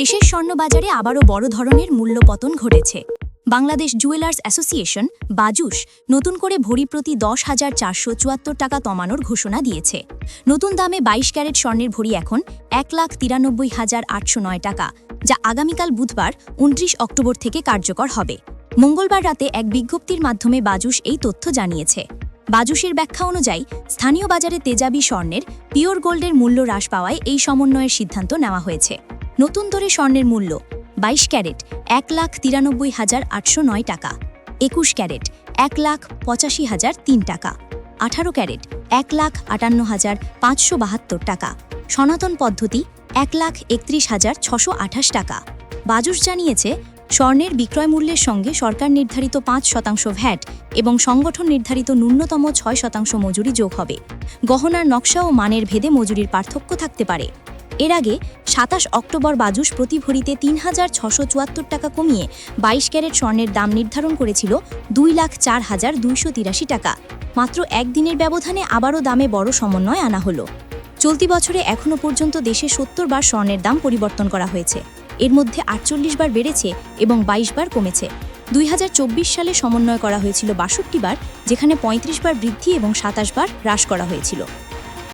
দেশের স্বর্ণবাজারে আবারও বড় ধরনের মূল্য পতন ঘটেছে। বাংলাদেশ জুয়েলার্স অ্যাসোসিয়েশন বাজুস নতুন করে ভরি প্রতি দশ হাজার চারশো চুয়াত্তর টাকা কমানোর ঘোষণা দিয়েছে। নতুন দামে বাইশ ক্যারেট স্বর্ণের ভরি এখন এক লাখ তিরানব্বই হাজার আটশো নয় টাকা, যা আগামীকাল বুধবার উনত্রিশ অক্টোবর থেকে কার্যকর হবে। মঙ্গলবার রাতে এক বিজ্ঞপ্তির মাধ্যমে বাজুস এই তথ্য জানিয়েছে। বাজুসের ব্যাখ্যা অনুযায়ী, স্থানীয় বাজারে তেজাবি স্বর্ণের পিওর গোল্ডের মূল্য হ্রাস পাওয়ায় এই সমন্বয়ের সিদ্ধান্ত নেওয়া হয়েছে। নতুন দরে স্বর্ণের মূল্য, বাইশ ক্যারেট, এক লাখ তিরানব্বই হাজার আটশো নয় টাকা। একুশ ক্যারেট, এক লাখ পঁচাশি হাজার তিন টাকা। আঠারো ক্যারেট, এক লাখ আটান্ন হাজার পাঁচশো বাহাত্তর টাকা। সনাতন পদ্ধতি, এক লাখ একত্রিশ হাজার ছশো আঠাশ টাকা। বাজুস জানিয়েছে, স্বর্ণের বিক্রয় মূল্যের সঙ্গে সরকার নির্ধারিত পাঁচ শতাংশ ভ্যাট এবং সংগঠন নির্ধারিত ন্যূনতম ছয় শতাংশ মজুরি যোগ হবে। গহনার নকশা ও মানের ভেদে মজুরির পার্থক্য থাকতে পারে। এর আগে সাতাশ অক্টোবর বাজুস প্রতি ভরিতে তিন হাজার ছশো চুয়াত্তর টাকা কমিয়ে বাইশ ক্যারেট স্বর্ণের দাম নির্ধারণ করেছিল দুই লাখ চার হাজার দুইশো তিরাশি টাকা। মাত্র একদিনের ব্যবধানে আবারও দামে বড় সমন্বয় আনা হলো। চলতি বছরে এখনও পর্যন্ত দেশে সত্তর বার স্বর্ণের দাম পরিবর্তন করা হয়েছে। এর মধ্যে আটচল্লিশ বার বেড়েছে এবং বাইশ বার কমেছে। দুই হাজার চব্বিশ সালে সমন্বয় করা হয়েছিল বাষট্টি বার, যেখানে ৩৫ বার বৃদ্ধি এবং সাতাশ বার হ্রাস করা হয়েছিল।